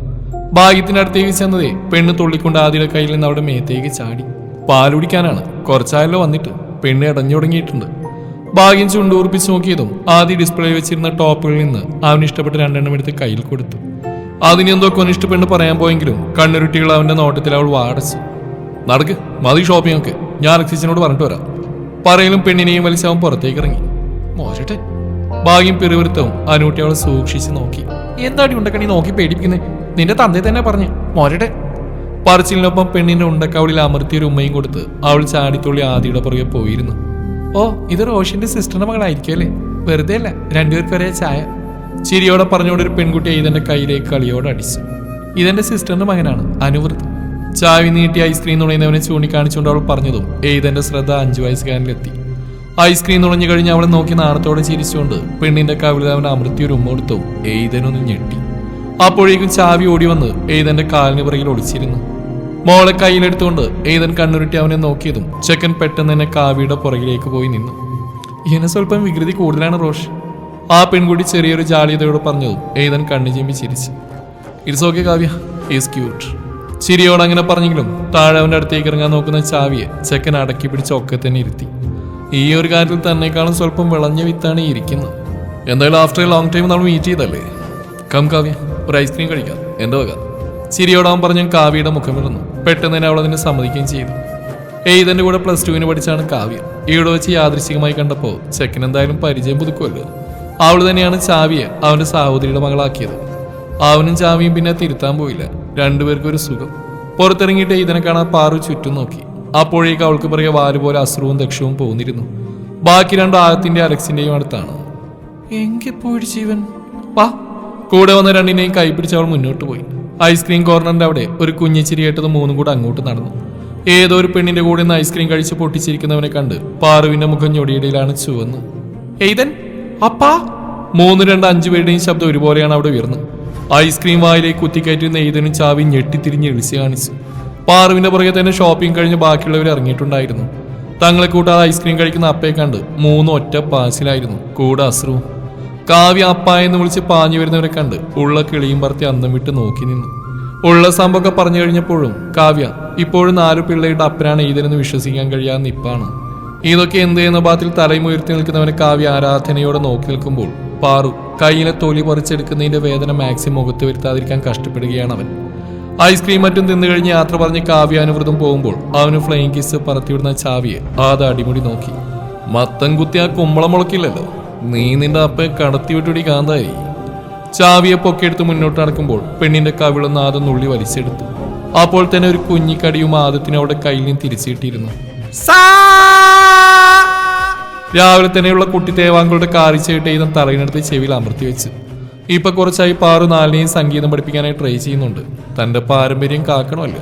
ഭാഗ്യത്തിന്റെ അടുത്തേക്ക് ചെന്നതേ പെണ്ണ് തുള്ളിക്കൊണ്ട് ആദ്യയുടെ കയ്യിൽ നിന്ന് അവിടെ മേത്തേക്ക് ചാടി. പാലുടിക്കാനാണ് കുറച്ചായല്ലോ വന്നിട്ട്. പെണ്ണ് ഇടഞ്ഞു തുടങ്ങിയിട്ടുണ്ട്. ഭാഗ്യം ചുണ്ടൂർപ്പിച്ച് നോക്കിയതും ആദ്യ ഡിസ്പ്ലേ വെച്ചിരുന്ന ടോപ്പുകളിൽ നിന്ന് അവന് ഇഷ്ടപ്പെട്ട രണ്ടെണ്ണം എടുത്ത് കയ്യിൽ കൊടുത്തു. അതിനെന്തോ കൊനിഷ്ട പെണ്ണ് പറയാൻ പോയെങ്കിലും കണ്ണുരുട്ടികൾ അവന്റെ നോട്ടത്തിൽ അവൾ വാടച്ചു. നടക്ക് മതി ഷോപ്പിംഗ് ഒക്കെ ഞാൻ അക്സിച്ചനോട് പറഞ്ഞിട്ട് വരാം. പറയലും പെണ്ണിനെയും വലിച്ച് അവൻ പുറത്തേക്ക് ഇറങ്ങി. മോശട്ടെ. ഭാഗ്യം പിറുവിരുത്തവും അനൂട്ടി അവളെ സൂക്ഷിച്ച് നോക്കി. എന്താടി ഉണ്ടക്കണി നോക്കി പേടിപ്പിക്കുന്നേ? നിന്റെ തന്തയെ തന്നെ പറഞ്ഞു. മോരട്ടെ. പറച്ചിലിനൊപ്പം പെണ്ണിന്റെ ഉണ്ടക്കവളിൽ അമർത്തിയ ഒരു ഉമ്മയും കൊടുത്ത് അവൾ ചാടിത്തുള്ളി ആദിയുടെ പുറകെ പോയിരുന്നു. ഓ ഇത് റോഷിന്റെ സിസ്റ്ററിന്റെ മകളായിരിക്കും അല്ലേ? വെറുതെ അല്ല രണ്ടുപേർക്ക് ഒരേ ചായ. ചിരിയോടെ പറഞ്ഞുകൊണ്ട് ഒരു പെൺകുട്ടി ഇതെന്റെ കയ്യിലേക്ക് കളിയോടെ അടിച്ചു. ഇതെന്റെ സിസ്റ്ററിന്റെ മകനാണ് അനുവൃത് ചായ നീട്ടി ഐസ്ക്രീം നുണയുന്നവനെ ചൂണ്ടിക്കാണിച്ചുകൊണ്ട് അവൾ പറഞ്ഞതും എയ്തന്റെ ശ്രദ്ധ അഞ്ചു വയസ്സുകാരനിലെത്തി. ഐസ്ക്രീം നുണഞ്ഞു കഴിഞ്ഞ് അവളെ നോക്കി നാണത്തോടെ ചിരിച്ചുകൊണ്ട് പെണ്ണിന്റെ കവിളിൽ അവൻ അമൃത്തി ഒരു ഉമ്മ കൊടുത്തു. എയ്തനൊന്ന് ഞെട്ടി. അപ്പോഴേക്കും ചാവി ഓടി വന്ന് എയ്തന്റെ കാലിന് പിറകിൽ ഒളിച്ചിരുന്നു. മോളെ കയ്യിലെടുത്തുകൊണ്ട് ഏതൻ കണ്ണുരുട്ടി അവനെ നോക്കിയതും ചെക്കൻ പെട്ടെന്ന് തന്നെ കാവിയുടെ പുറകിലേക്ക് പോയി നിന്നു. ഇങ്ങനെ സ്വല്പം വികൃതി കൂടുതലാണ് റോഷ്. ആ പെൺകുട്ടി ചെറിയൊരു ജാളിയതയോട് പറഞ്ഞതും ഏതൻ കണ്ണു ചെമ്പി ചിരിച്ചു. It's okay Kavya. Is cute ചിരിയോട് അങ്ങനെ പറഞ്ഞെങ്കിലും താഴെ അവന്റെ അടുത്തേക്ക് ഇറങ്ങാൻ നോക്കുന്ന ചാവിയെ ചെക്കൻ അടക്കി പിടിച്ച് ഒക്കെ തന്നെ ഇരുത്തി. ഈ ഒരു കാര്യത്തിൽ തന്നെക്കാളും സ്വല്പം വിളഞ്ഞ വിത്താണ് ഇരിക്കുന്നത്. എന്തായാലും ആഫ്റ്റർ എ ലോങ് ടൈം നമ്മൾ മീറ്റ് ചെയ്തല്ലേ? കം കാവ്യ ഒരു ഐസ്ക്രീം കഴിക്കാം. എന്താ വക. ചിരിയോടാൻ പറഞ്ഞു കാവ്യയുടെ മുഖം വിടുന്നു. പെട്ടെന്ന് തന്നെ അവൾ അതിനെ സമ്മതിക്കുകയും ചെയ്തു. എയ്തന്റെ കൂടെ പ്ലസ് ടുവിന് പഠിച്ചാണ് കാവ്യ. ഇവിടെ വെച്ച് യാദൃശികമായി കണ്ടപ്പോൾ ചെക്കൻ എന്തായാലും പരിചയം പുതുക്കുമല്ലോ. അവൾ തന്നെയാണ് ചാവിയെ അവന്റെ സഹോദരിയുടെ മകളാക്കിയത്. അവനും ചാവിയും പിന്നെ തിരുത്താൻ പോയില്ല. രണ്ടുപേർക്കും ഒരു സുഖം. പുറത്തിറങ്ങിയിട്ട് ഇതിനെ കാണാൻ പാറു ചുറ്റും നോക്കി. അപ്പോഴേക്ക് അവൾക്ക് പുറകെ വാൽ പോലെ അസുറവും ദക്ഷവും പോന്നിരുന്നു. ബാക്കി രണ്ട് ആകത്തിന്റെ അലക്സിന്റെയും അടുത്താണ്. ജീവൻ. വാ. കൂടെ വന്ന രണ്ടിനെയും കൈപിടിച്ച് അവൾ മുന്നോട്ട് പോയി. ഐസ്ക്രീം കോർണറിന്റെ അവിടെ ഒരു കുഞ്ഞിച്ചിരി കേട്ടത് മൂന്നും കൂടെ അങ്ങോട്ട് നടന്നു. ഏതോ ഒരു പെണ്ണിന്റെ കൂടെ നിന്ന് ഐസ്ക്രീം കഴിച്ച് പൊട്ടിച്ചിരിക്കുന്നവനെ കണ്ട് പാറുവിന്റെ മുഖം ഞൊടിയിടയിലാണ് ചുവന്ന്. എയ്തൻ അപ്പാ. മൂന്ന് രണ്ട് അഞ്ചു പേരുടെയും ശബ്ദം ഒരുപോലെയാണ് അവിടെ ഉയർന്നത് ഐസ്ക്രീം വായിലേക്ക് കുത്തിക്കയറ്റുന്ന എയ്തനും ചാവി ഞെട്ടിത്തിരിഞ്ഞ് എളിച്ച് കാണിച്ചു. പാറുവിന്റെ പുറകെ തന്നെ ഷോപ്പിംഗ് കഴിഞ്ഞ് ബാക്കിയുള്ളവർ ഇറങ്ങിയിട്ടുണ്ടായിരുന്നു. തങ്ങളെ കൂട്ടാതെ ഐസ്ക്രീം കഴിക്കുന്ന അപ്പയെ കണ്ട് മൂന്ന് ഒറ്റ പാസിലായിരുന്നു കൂടെ അസ്രു. കാവ്യ അപ്പ എന്ന് വിളിച്ച് പാഞ്ഞു വരുന്നവരെ കണ്ട് ഉള്ള കിളിയും പറത്തി അന്തം വിട്ട് നോക്കി നിന്നു. ഉള്ള സംഭവമൊക്കെ പറഞ്ഞു കഴിഞ്ഞപ്പോഴും കാവ്യ ഇപ്പോഴും നാലു പിള്ളേരുടെ അപ്പനാണ് ഈതനെന്ന് വിശ്വസിക്കാൻ കഴിയാതെ നിപ്പാണ്. ഇതൊക്കെ എന്ത് എന്ന ഭാഗത്തിൽ തലയും ഉയർത്തി നിൽക്കുന്നവനെ കാവ്യ ആരാധനയോടെ നോക്കി നിൽക്കുമ്പോൾ പാറു കയ്യിലെ തൊലി പറിച്ചെടുക്കുന്നതിന്റെ വേദന മാക്സിമം മുഖത്ത് വരുത്താതിരിക്കാൻ കഷ്ടപ്പെടുകയാണ് അവൻ. ഐസ്ക്രീം മറ്റും തിന്നു കഴിഞ്ഞ് യാത്ര പറഞ്ഞ് കാവ്യാനുവൃതം പോകുമ്പോൾ അവന് ഫ്ലൈങ് കിസ് പറത്തിവിടുന്ന ചാവിയെ ആദ അടിമുടി നോക്കി. മത്തം കുത്തി ആ കുമ്പളം മുളക്കില്ലല്ലോ. നീ നിന്റെ അപ്പയെ കടത്തിവിട്ടുടി കാന്തായി. ചാവിയെ പൊക്കിയെടുത്ത് മുന്നോട്ട് നടക്കുമ്പോൾ പെണ്ണിന്റെ കവിളൊന്ന് ആദം നുള്ളി വലിച്ചെടുത്തു. അപ്പോൾ തന്നെ ഒരു കുഞ്ഞിക്കടിയും ആദത്തിന് അവിടെ കയ്യിൽ തിരിച്ചിട്ടിരുന്നു. രാവിലെ തന്നെയുള്ള കുട്ടി തേവാങ്കളുടെ കാറിച്ചയിട്ട് ഇതം തറയിനടുത്ത് ചെവിയിൽ അമർത്തി വെച്ച്. ഇപ്പൊ കുറച്ചായി പാറു നാലിനെയും സംഗീതം പഠിപ്പിക്കാനായി ട്രൈ ചെയ്യുന്നുണ്ട്. തന്റെ പാരമ്പര്യം കാക്കണമല്ലോ.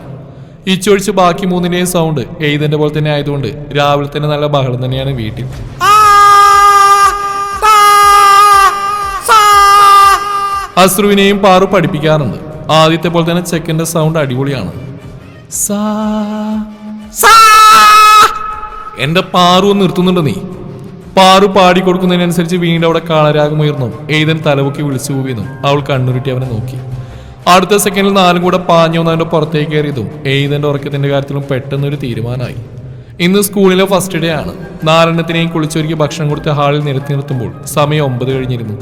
ഇച്ചൊഴിച്ച് ബാക്കി മൂന്നിന്റെയും സൗണ്ട് എയ്തന്റെ പോലെ തന്നെ ആയതുകൊണ്ട് രാവിലെ തന്നെ നല്ല ബഹളം തന്നെയാണ് വീട്ടിൽ. അശ്രുവിനെയും പാറു പഠിപ്പിക്കാറുണ്ട്. ആദ്യത്തെ പോലെ തന്നെ ചെക്കന്റെ സൗണ്ട് അടിപൊളിയാണ്. എന്റെ പാറു നിർത്തുന്നുണ്ട് നീ? പാറു പാടി കൊടുക്കുന്നതിനനുസരിച്ച് വീണ്ടും അവിടെ കാളരാഗം ഉയർന്നു. ഏതൻ തലവുക്കി വിളിച്ചു പോവുകയെന്നും അവൾ കണ്ണുരുട്ടി അവനെ നോക്കി. അടുത്ത സെക്കൻഡിൽ നാലും കൂടെ പാഞ്ഞു വന്ന് അവന്റെ പുറത്തേക്ക് കയറിയതും ഏതന്റെ ഉറക്കത്തിന്റെ കാര്യത്തിലും പെട്ടെന്നൊരു തീരുമാനമായി. ഇന്ന് സ്കൂളിലെ ഫസ്റ്റ് ഡേ ആണ്. നാലെണ്ണത്തിനെയും കുളിച്ചൊരുക്കി ഭക്ഷണം കൊടുത്ത് ഹാളിൽ നിരത്തി നിർത്തുമ്പോൾ സമയം ഒമ്പത് കഴിഞ്ഞിരുന്നു.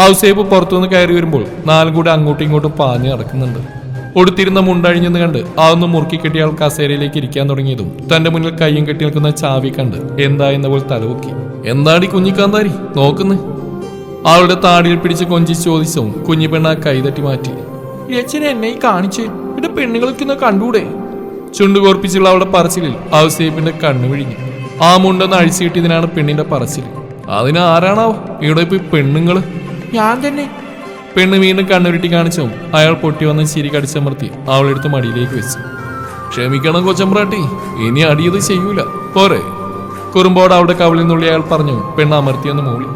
ഔസേപ്പ് പുറത്തുനിന്ന് കയറി വരുമ്പോൾ നാലും കൂടെ അങ്ങോട്ടും ഇങ്ങോട്ടും പാഞ്ഞു നടക്കുന്നുണ്ട്. ഒടുത്തിരുന്ന മുണ്ടഴിഞ്ഞെന്ന് കണ്ട് അതൊന്ന് മുറുക്കി കെട്ടിയ ആൾ കസേരയിലേക്ക് ഇരിക്കാൻ തുടങ്ങിയതും തന്റെ മുന്നിൽ കയ്യും കെട്ടി നിൽക്കുന്ന ചാവി കണ്ട് എന്താ എന്ന പോലെ തലവൊക്കി എന്താടി കുഞ്ഞിക്കാന്താരി? നോക്കുന്നു. അവളുടെ താടിയിൽ പിടിച്ച് കൊഞ്ചി ചോദിച്ചവും കുഞ്ഞി പെണ്ണ കൈതട്ടി മാറ്റി. യച്ചനെ എന്നെ കാണിച്ച്. ഇവിടെ പെണ്ണുങ്ങൾക്ക് ഇന്ന് കണ്ടൂടെ? ചുണ്ടുകോർപ്പിച്ചുള്ള അവളുടെ പറച്ചിലിൽ ഔസേബിന്റെ കണ്ണു വിഴിഞ്ഞു ആ മുണ്ടെന്ന് അഴിച്ചു കിട്ടിയതിനാണ് പെണ്ണിന്റെ പറച്ചിൽ. അതിനാരാണാവോ ഇവിടെ ഇപ്പൊ പെണ്ണുങ്ങൾ. ഞാൻ തന്നെ. പെണ്ണ് വീണ്ടും കണ്ണുരുട്ടി കാണിച്ചും. അയാൾ പൊട്ടി വന്ന് ചിരി കടിച്ചമർത്തി അവളെടുത്ത് മടിയിലേക്ക് വെച്ചു. ക്ഷമിക്കണം കൊച്ചമ്പ്രാട്ടി ഇനി അടിയത് ചെയ്യൂല. പോരെ. കുറുമ്പോട് അവിടെ കവളിൽ നിന്നുള്ളി അയാൾ പറഞ്ഞു പെണ്ണ് അമർത്തിയെന്ന് മൂളി.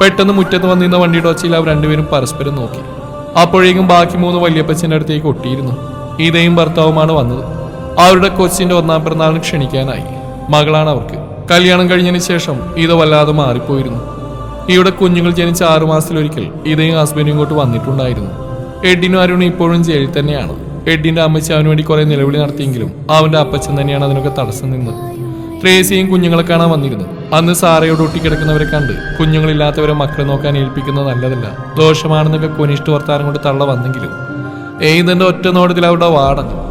പെട്ടെന്ന് മുറ്റത്ത് വന്നിരുന്ന വണ്ടിയുടെ ഒച്ചയിൽ അവർ രണ്ടുപേരും പരസ്പരം നോക്കി. അപ്പോഴേക്കും ബാക്കി മൂന്ന് വല്യപ്പച്ചന്റെ അടുത്തേക്ക് ഒട്ടിയിരുന്നു. ഇതയും ഭർത്താവുമാണ് വന്നത്. അവരുടെ കൊച്ചിന്റെ ഒന്നാം പിറന്നാളിന് ക്ഷണിക്കാനായി. മകളാണ് അവർക്ക്. കല്യാണം കഴിഞ്ഞതിന് ശേഷം ഇത് വല്ലാതെ മാറിപ്പോയിരുന്നു. ഇവിടെ കുഞ്ഞുങ്ങൾ ജനിച്ച ആറുമാസത്തിലൊരിക്കൽ ഇതയും ഹസ്ബൻഡും ഇങ്ങോട്ട് വന്നിട്ടുണ്ടായിരുന്നു. എഡിനും അരുണും ഇപ്പോഴും ജയിലിൽ തന്നെയാണ്. എഡിന്റെ അമ്മച്ചി അവന് വേണ്ടി കുറെ നിലവിളി നടത്തിയെങ്കിലും അവന്റെ അപ്പച്ചൻ തന്നെയാണ് അതിനൊക്കെ തടസ്സം നിന്നത്. ട്രേസിയും കുഞ്ഞുങ്ങളെ കാണാൻ വന്നിരുന്നു അന്ന് സാറയോട് ഒട്ടിക്കിടക്കുന്നവരെ കണ്ട് കുഞ്ഞുങ്ങളില്ലാത്തവരെ മക്കളെ നോക്കാൻ ഏൽപ്പിക്കുന്നത് നല്ലതല്ല. ദോഷമാണെന്നൊക്കെ കൊനിഷ്ഠ വർത്താനം കൊണ്ട് തള്ള വന്നെങ്കിലും എയ്തന്റെ ഒറ്റ നോട്ടത്തിൽ അവരുടെ വാടങ്ങും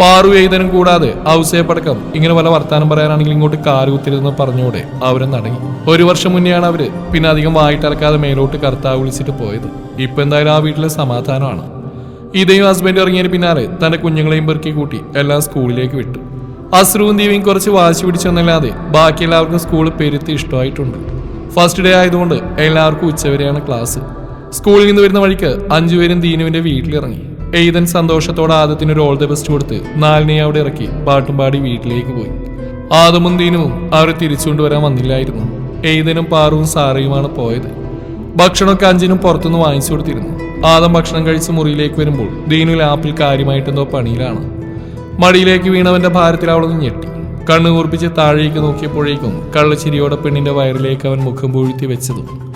പാറു എഴുതനും കൂടാതെ ഔസേപ്പടക്കം ഇങ്ങനെ പല വർത്താനം പറയാനാണെങ്കിൽ ഇങ്ങോട്ട് കാലുകുത്തിരുന്ന് പറഞ്ഞൂടെ അവരും നടങ്ങി. ഒരു വർഷം മുന്നെയാണ് അവർ പിന്നെ അധികം വായിട്ടിറക്കാതെ മേലോട്ട് കർത്താവ് വിളിച്ചിട്ട് പോയത്. ഇപ്പൊ എന്തായാലും ആ വീട്ടിലെ സമാധാനമാണ്. ഇതേയും ഹസ്ബൻഡ് ഇറങ്ങിയതിന് പിന്നാലെ തന്റെ കുഞ്ഞുങ്ങളെയും പെറുക്കി കൂട്ടി എല്ലാം സ്കൂളിലേക്ക് വിട്ടു. അസ്രുവും ദീവിയും കുറച്ച് വാശി പിടിച്ചെന്നല്ലാതെ ബാക്കി എല്ലാവർക്കും സ്കൂൾ പെരുത്തി ഇഷ്ടമായിട്ടുണ്ട്. ഫസ്റ്റ് ഡേ ആയതുകൊണ്ട് എല്ലാവർക്കും ഉച്ചവരെയാണ് ക്ലാസ് സ്കൂളിൽ നിന്ന് വരുന്ന വഴിക്ക് അഞ്ചുപേരും ദീനുവിന്റെ വീട്ടിലിറങ്ങി. എയ്തൻ സന്തോഷത്തോടെ ആദത്തിന് ഒരു ഓൾ ദ ബെസ്റ്റ് കൊടുത്ത് നാലിനെ അവിടെ ഇറക്കി പാട്ടും പാടി വീട്ടിലേക്ക് പോയി. ആദമും ദീനുവും അവർ തിരിച്ചുകൊണ്ട് വരാൻ വന്നില്ലായിരുന്നു. എയ്തനും പാറുവും സാറയുമാണ് പോയത്. ഭക്ഷണമൊക്കെ അഞ്ചിനും പുറത്തുനിന്ന് വാങ്ങിച്ചു കൊടുത്തിരുന്നു. ആദം ഭക്ഷണം കഴിച്ച് മുറിയിലേക്ക് വരുമ്പോൾ ദീനു ലാപ്പിൽ കാര്യമായിട്ടെന്തോ പണിയിലാണ്. മടിയിലേക്ക് വീണവന്റെ ഭാരത്തിൽ അവളൊന്ന് ഞെട്ടി. കണ്ണു കൂർപ്പിച്ച് താഴേക്ക് നോക്കിയപ്പോഴേക്കും കള്ളച്ചിരിയോടെ പെണ്ണിന്റെ വയറിലേക്ക് അവൻ മുഖം പൂഴ്ത്തി വെച്ചതും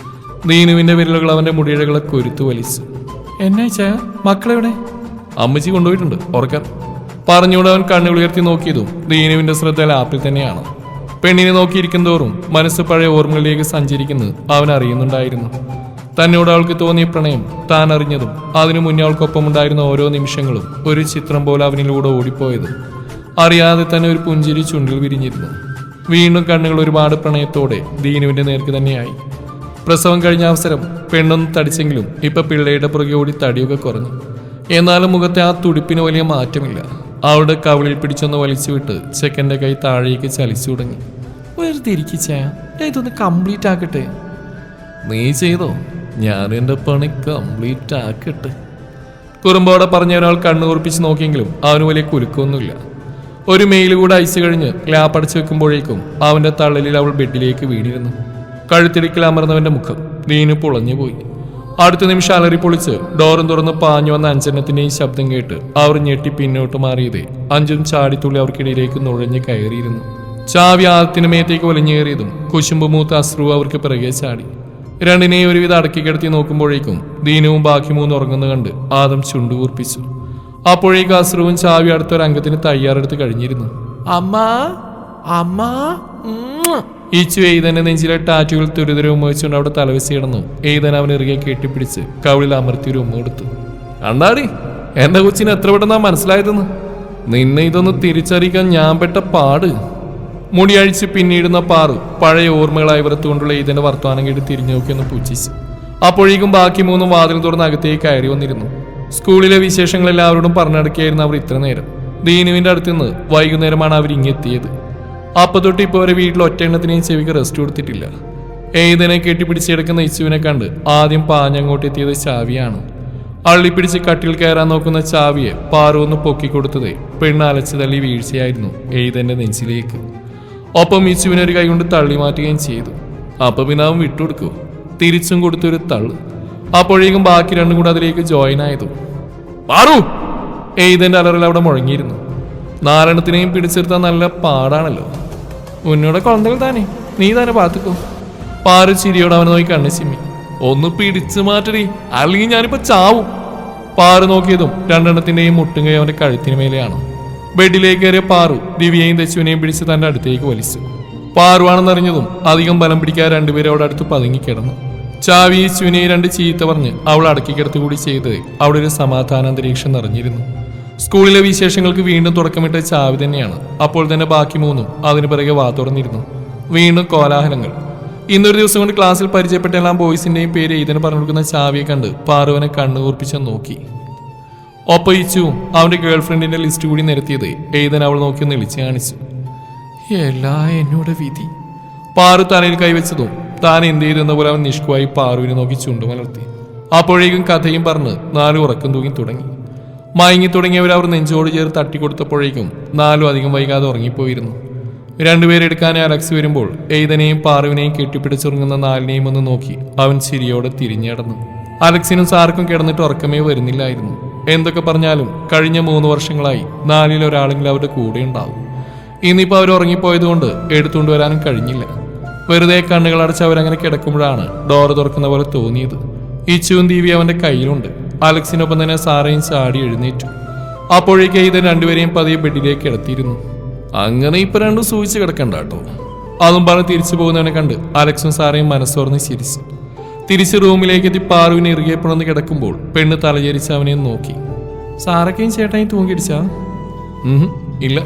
ദീനുവിന്റെ വിരലുകൾ അവന്റെ മുടിയിഴകളെ കൊരുത്തു വലിച്ചു. എന്നാ ചായ മക്കളെവിടെ? അമ്മച്ചി കൊണ്ടുപോയിട്ടുണ്ട് ഓർക്കാൻ പറഞ്ഞുകൊണ്ട് അവൻ കണ്ണുകൾ ഉയർത്തി നോക്കിയതും ദീനുവിന്റെ ശ്രദ്ധ ലാപ്പിൽ തന്നെയാണ്. പെണ്ണിനെ നോക്കിയിരിക്കും തോറും മനസ്സ് പഴയ ഓർമ്മകളിലേക്ക് സഞ്ചരിക്കുന്നത് അവൻ അറിയുന്നുണ്ടായിരുന്നു. തന്നോട് അവൾക്ക് തോന്നിയ പ്രണയം താൻ അറിഞ്ഞതും അതിനു മുന്നേ അവൾക്കൊപ്പം ഉണ്ടായിരുന്ന ഓരോ നിമിഷങ്ങളും ഒരു ചിത്രം പോലെ അവനിലൂടെ ഓടിപ്പോയത്. അറിയാതെ തന്നെ ഒരു പുഞ്ചിരി ചുണ്ടിൽ വിരിഞ്ഞിരുന്നു. വീണ്ടും കണ്ണുകൾ ഒരുപാട് പ്രണയത്തോടെ ദീനുവിന്റെ നേർക്ക് തന്നെയായി. പ്രസവം കഴിഞ്ഞ അവസരം പെണ്ണൊന്ന് തടിച്ചെങ്കിലും ഇപ്പൊ പിള്ളയുടെ പുറകെ ഓടി തടിയൊക്കെ കുറഞ്ഞു. എന്നാലും മുഖത്തെ ആ തുടിപ്പിന് വലിയ മാറ്റമില്ല. അവളുടെ കവിളിൽ പിടിച്ചൊന്ന് വലിച്ചു വിട്ട് ചെക്കന്റെ കൈ താഴേക്ക് ചലിച്ചു തുടങ്ങി. വെറുതെ ഇരിക്കിച്ചാ ഇതൊന്ന് കംപ്ലീറ്റ് ആക്കട്ടെ. നീ ചെയ്തോ? ഞാൻ എന്റെ പണി കംപ്ലീറ്റ് ആക്കട്ടെ. കുറുമ്പോടെ പറഞ്ഞ ഒരാൾ കണ്ണു കുറിപ്പിച്ച് നോക്കിയെങ്കിലും അവന് വലിയ കുലുക്കൊന്നുമില്ല ഒരു മെയിൽ കൂടെ അയച്ചു കഴിഞ്ഞ് ലാപ്പടച്ചു വെക്കുമ്പോഴേക്കും അവന്റെ തള്ളലിൽ അവൾ ബെഡിലേക്ക് വീണിരുന്നു. കഴുത്തിടിക്കൽ അമർന്നവന്റെ മുഖം നീനു പൊളഞ്ഞുപോയി. അടുത്ത നിമിഷം അലറി പൊളിച്ച് ഡോറും തുറന്ന് പാഞ്ഞു വന്ന അഞ്ജനത്തിന്റെയും ശബ്ദം കേട്ട് അവർ ഞെട്ടി പിന്നോട്ട് മാറിയതേ. അഞ്ചും ചാടിത്തുള്ളി അവർക്കിടയിലേക്ക് നുഴഞ്ഞു കയറിയിരുന്നു. ചാവി ആദ്യത്തിന് മേത്തേക്ക് വലിഞ്ഞേറിയതും കുശുമ്പ് മൂത്ത അശ്രു അവർക്ക് പിറകെ ചാടി. രണ്ടിനെയും ഒരുവിധം അടക്കി കിടത്തി നോക്കുമ്പോഴേക്കും ദീനവും ബാക്കി മൂന്ന് ഉറങ്ങുന്ന കണ്ട് ആദം ചുണ്ടുകൂർപ്പിച്ചു അപ്പോഴേക്കും അശ്രുവും ചാവി അടുത്തൊരു അംഗത്തിന് തയ്യാറെടുത്ത് കഴിഞ്ഞിരുന്നു. അമ്മ അമ്മ ഈച്ചു എയ്തനെ നെഞ്ചിലെ ടാറ്റുകൾ തുരിതരവും വഹിച്ചുകൊണ്ട് അവിടെ തലവെച്ച് കിടന്നു. എയ്തൻ അവൻ ഇറുകെ കെട്ടിപ്പിടിച്ച് കവിളിൽ അമർത്തി ഒരു ഉമ്മ കൊടുത്തു. അണ്ടാടി എന്റെ കൊച്ചിന് എത്ര പെട്ടെന്നാ മനസ്സിലായതെന്ന്? നിന്നെ ഇതൊന്ന് തിരിച്ചറിയിക്കാൻ ഞാൻ പെട്ട പാട്. മുടിയഴിച്ച് പിന്നീടുന്ന പാറു പഴയ ഓർമ്മകളായി വരത്തുകൊണ്ടുള്ള ഈതന്റെ വർത്തമാനം കേട്ട് തിരിഞ്ഞു നോക്കിയൊന്ന് പൂച്ചിച്ച്. അപ്പോഴേക്കും ബാക്കി മൂന്നും വാതിൽ തുറന്ന് അകത്തേക്ക് കയറി വന്നിരുന്നു. സ്കൂളിലെ വിശേഷങ്ങൾ എല്ലാവരോടും പറഞ്ഞടക്കിയായിരുന്നു അവർ ഇത്ര നേരം ദീനുവിന്റെ അടുത്ത് നിന്ന് വൈകുന്നേരമാണ് അവർ ഇങ്ങെത്തിയത് അപ്പൊ തൊട്ട് ഇപ്പോൾ ഒരു വീട്ടിൽ ഒറ്റ എണ്ണത്തിനെയും ചെവിക്ക് റെസ്റ്റ് കൊടുത്തിട്ടില്ല. ഏതിനെ കെട്ടിപ്പിടിച്ചെടുക്കുന്ന ഇച്ചുവിനെ കണ്ട് ആദ്യം പാഞ്ഞങ്ങോട്ട് എത്തിയത് ചാവിയാണ്. അള്ളിപ്പിടിച്ച് കട്ടിൽ കയറാൻ നോക്കുന്ന ചാവിയെ പാറു ഒന്ന് പൊക്കിക്കൊടുത്തത് പെണ്ണ് അലച്ചു തള്ളി വീഴ്ചയായിരുന്നു എഴുതന്റെ നെഞ്ചിലേക്ക്. ഒപ്പം ഇച്ചുവിനെ ഒരു കൈ കൊണ്ട് തള്ളി മാറ്റുകയും ചെയ്തു. അപ്പൊ പിന്നെ അവൻ വിട്ടുകൊടുക്കൂ. തിരിച്ചും കൊടുത്തൊരു തള്ളു. അപ്പോഴേക്കും ബാക്കി രണ്ടും കൂടെ അതിലേക്ക് ജോയിൻ ആയതു. പാറു! എഴുതന്റെ അലറിൽ അവിടെ മുഴങ്ങിയിരുന്നു. നാലെണ്ണത്തിനെയും പിടിച്ചെടുത്താൽ നല്ല പാടാണല്ലോ. ഉന്നോടെ കുഴന്തകൾ താനേ. നീ തന്നെ പാത്തുക്കോ. പാറു ചിരിയോട് അവനെ നോക്കി കണ്ണു ചിമ്മി. ഒന്ന് പിടിച്ചു മാറ്റടി. അല്ലെങ്കിൽ ഞാനിപ്പോ ചാവും. പാറു നോക്കിയതും രണ്ടെണ്ണത്തിന്റെയും മുട്ടുകയും അവന്റെ കഴുത്തിന് മേലെയാണ്. ബെഡിലേക്ക് കയറിയ പാറു ദിവ്യയും ദശുവിനെയും പിടിച്ച് തന്റെ അടുത്തേക്ക് വലിച്ചു. പാറുവാണെന്നറിഞ്ഞതും അധികം ബലം പിടിക്കാൻ രണ്ടുപേരും അവിടെ അടുത്ത് പതുങ്ങിക്കിടന്നു ചാവി ശുവിനെ രണ്ട് ചീത്ത പറഞ്ഞ് അവൾ അടക്കിക്കിടത്ത് കൂടി ചെയ്ത് അവിടെ ഒരു സമാധാന അന്തരീക്ഷം നിറഞ്ഞിരുന്നു. സ്കൂളിലെ വിശേഷങ്ങൾക്ക് വീണ്ടും തുടക്കമിട്ട ചാവി തന്നെയാണ്. അപ്പോൾ തന്നെ ബാക്കി മൂന്നും അതിനു പിറകെ വാ തുറന്നിരുന്നു. വീണ്ടും കോലാഹലങ്ങൾ. ഇന്നൊരു ദിവസം കൊണ്ട് ക്ലാസ്സിൽ പരിചയപ്പെട്ട എല്ലാ ബോയ്സിന്റെയും പേര് ഇതിന് പറഞ്ഞു കൊടുക്കുന്ന ചാവിയെ കണ്ട് പാർവനെ കണ്ണു കൂർപ്പിച്ച് നോക്കി. ഒപ്പം ഇച്ചുവും അവന്റെ ഗേൾഫ്രണ്ടിന്റെ ലിസ്റ്റ് കൂടി നിരത്തിയത് എഴുതാൻ അവൾ നോക്കി ഒന്ന് ഇളിച്ച് കാണിച്ചു. എല്ലാ എന്നോട് വിധി. പാറു തലയിൽ കൈവച്ചതും താൻ എന്ത് ചെയ്തെന്ന പോലെ അവൻ നിഷ്കുവായി പാറുവിനെ നോക്കി ചുണ്ടുമലർത്തി അപ്പോഴേക്കും കഥയും പറഞ്ഞ് നാല് ഉറക്കം തൂങ്ങി തുടങ്ങി. മയങ്ങി തുടങ്ങിയവർ അവർ നെഞ്ചോട് ചേർത്ത് തട്ടിക്കൊടുത്തപ്പോഴേക്കും നാലും അധികം വൈകാതെ ഉറങ്ങിപ്പോയിരുന്നു. രണ്ടുപേരെടുക്കാനെ അലക്സ് വരുമ്പോൾ എയ്തനെയും പാറുവിനെയും കെട്ടിപ്പിടിച്ചുറങ്ങുന്ന നാലിനെയും ഒന്ന് നോക്കി അവൻ ചിരിയോടെ തിരിഞ്ഞടന്നു അലക്സിനും സാർക്കും കിടന്നിട്ട് ഉറക്കമേ വരുന്നില്ലായിരുന്നു. എന്തൊക്കെ പറഞ്ഞാലും കഴിഞ്ഞ മൂന്ന് വർഷങ്ങളായി നാലിൽ ഒരാളെങ്കിലും അവരുടെ കൂടെ ഉണ്ടാവും. ഇന്നിപ്പോൾ അവർ ഉറങ്ങിപ്പോയതുകൊണ്ട് എടുത്തുകൊണ്ട് വരാനും കഴിഞ്ഞില്ല. വെറുതെ കണ്ണുകളടച്ച് അവരങ്ങനെ കിടക്കുമ്പോഴാണ് ഡോറ് തുറക്കുന്ന പോലെ തോന്നിയത്. ഇച്ചുവും ദീവി അവന്റെ കയ്യിലുണ്ട്. അലക്സിനൊപ്പം തന്നെ സാറയും ചാടി എഴുന്നേറ്റു. അപ്പോഴേക്ക് ഇത് രണ്ടുപേരെയും പതിയെ ബെഡിലേക്ക് കിടത്തിയിരുന്നു. അങ്ങനെ ഇപ്പൊ രണ്ടും സൂചിച്ച് കിടക്കണ്ട കേട്ടോ. അതും പറഞ്ഞ് തിരിച്ചു പോകുന്നവനെ കണ്ട് അലക്സും സാറയും മനസ്സോർന്ന് ചിരിച്ചു. തിരിച്ച് റൂമിലേക്ക് എത്തി പാറുവിനെ ഇറുകിയപ്പോഴൊന്ന് കിടക്കുമ്പോൾ പെണ്ണ് തലചരിച്ച് അവനെ നോക്കി. സാറൊക്കെയും ചേട്ടായി തൂങ്ങിടിച്ചാ? ഇല്ല.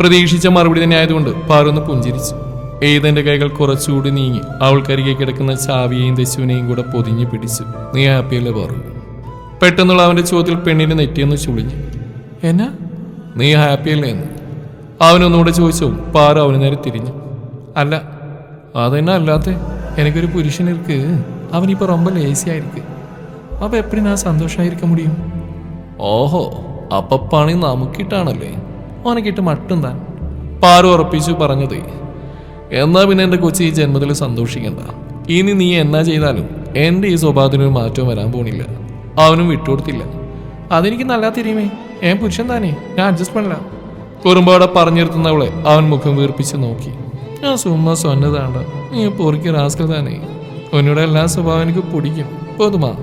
പ്രതീക്ഷിച്ച മറുപടി തന്നെ ആയതുകൊണ്ട് പാറൊന്ന് പുഞ്ചിരിച്ചു. എയ്തന്റെ കൈകൾ കുറച്ചുകൂടി നീങ്ങി അവൾക്കരികെ കിടക്കുന്ന ചാവിയെയും ദശുവിനെയും കൂടെ പൊതിഞ്ഞു പിടിച്ചു. നീ ഹാപ്പിയല്ലേ പാറു? പെട്ടെന്നുള്ള അവന്റെ ചോദ്യത്തിൽ പെണ്ണിന്റെ നെറ്റിയെന്ന് ചുളിഞ്ഞു. എന്നാ? നീ ഹാപ്പിയല്ലേ എന്ന്? അവനൊന്നുകൂടെ ചോദിച്ചു. പാറ അവന് നേരെ തിരിഞ്ഞു. അല്ല അതെന്നാ അല്ലാത്ത? എനിക്കൊരു പുരുഷനിർക്ക് അവനിപ്പോ റൊമ്പ ലേസിയായിരിക്കും അപ്പൊ എപ്പോഴും ഞാൻ സന്തോഷമായിരിക്ക മുടിയും? ഓഹോ അപ്പ പണി നമുക്കിട്ടാണല്ലേ? ഓനക്കിട്ട് മട്ടും താൻ. പാറ ഉറപ്പിച്ചു പറഞ്ഞത്. എന്നാ പിന്നെ എന്റെ കൊച്ചി ഈ ജന്മത്തിൽ സന്തോഷിക്കണ്ട. ഇനി നീ എന്നാ ചെയ്താലും എന്റെ ഈ സ്വഭാവത്തിനൊരു മാറ്റവും വരാൻ പോണില്ല. അവനും വിട്ടുകൊടുത്തില്ല. അതെനിക്ക് നല്ല തിരിയുമേ ഏ പുരുഷൻ താനേ ഞാൻ അഡ്ജസ്റ്റ് പണില്ല കുറുമ്പാടെ പറഞ്ഞിരുത്തുന്നവളെ അവൻ മുഖം വീർപ്പിച്ച് നോക്കി. ഞാൻ സുമ്മാ സ്വന്നതാണ്ട. നീ പൊറിക്ക് റാസ്കൽ താനേ. ഉന്നോടെ എല്ലാ സ്വഭാവം എനിക്ക് പിടിക്കും. പോതുമാ.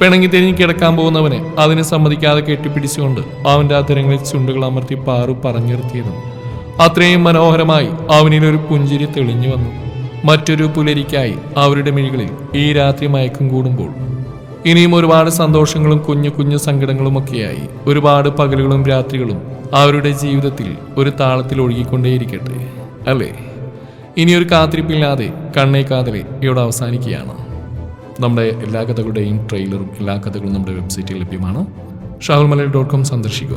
പിണങ്ങി തിരിഞ്ഞ് കിടക്കാൻ പോകുന്നവനെ അതിനെ സമ്മതിക്കാതെ കെട്ടിപ്പിടിച്ചുകൊണ്ട് അവന്റെ അത്തരങ്ങളിൽ ചുണ്ടുകൾ അമർത്തി പാറു പറഞ്ഞു നിർത്തിയതും അത്രയും മനോഹരമായി അവനിൽ ഒരു പുഞ്ചിരി തെളിഞ്ഞു വന്നു. മറ്റൊരു പുലരിക്കായി അവരുടെ മിഴികളിൽ ഈ രാത്രി മയക്കം കൂടുമ്പോൾ ഇനിയും ഒരുപാട് സന്തോഷങ്ങളും കുഞ്ഞു കുഞ്ഞു സങ്കടങ്ങളും ഒക്കെയായി ഒരുപാട് പകലുകളും രാത്രികളും അവരുടെ ജീവിതത്തിൽ ഒരു താളത്തിൽ ഒഴുകിക്കൊണ്ടേയിരിക്കട്ടെ അല്ലേ? ഇനിയൊരു കാത്തിരിപ്പില്ലാതെ കണ്ണേ കാതലെ ഇവിടെ അവസാനിക്കുകയാണ്. നമ്മുടെ എല്ലാ കഥകളുടെയും ട്രെയിലറും എല്ലാ കഥകളും നമ്മുടെ വെബ്സൈറ്റിൽ ലഭ്യമാണ്. ഷാഹുൽ മലയിൽ ഡോട്ട് കോം സന്ദർശിക്കുക.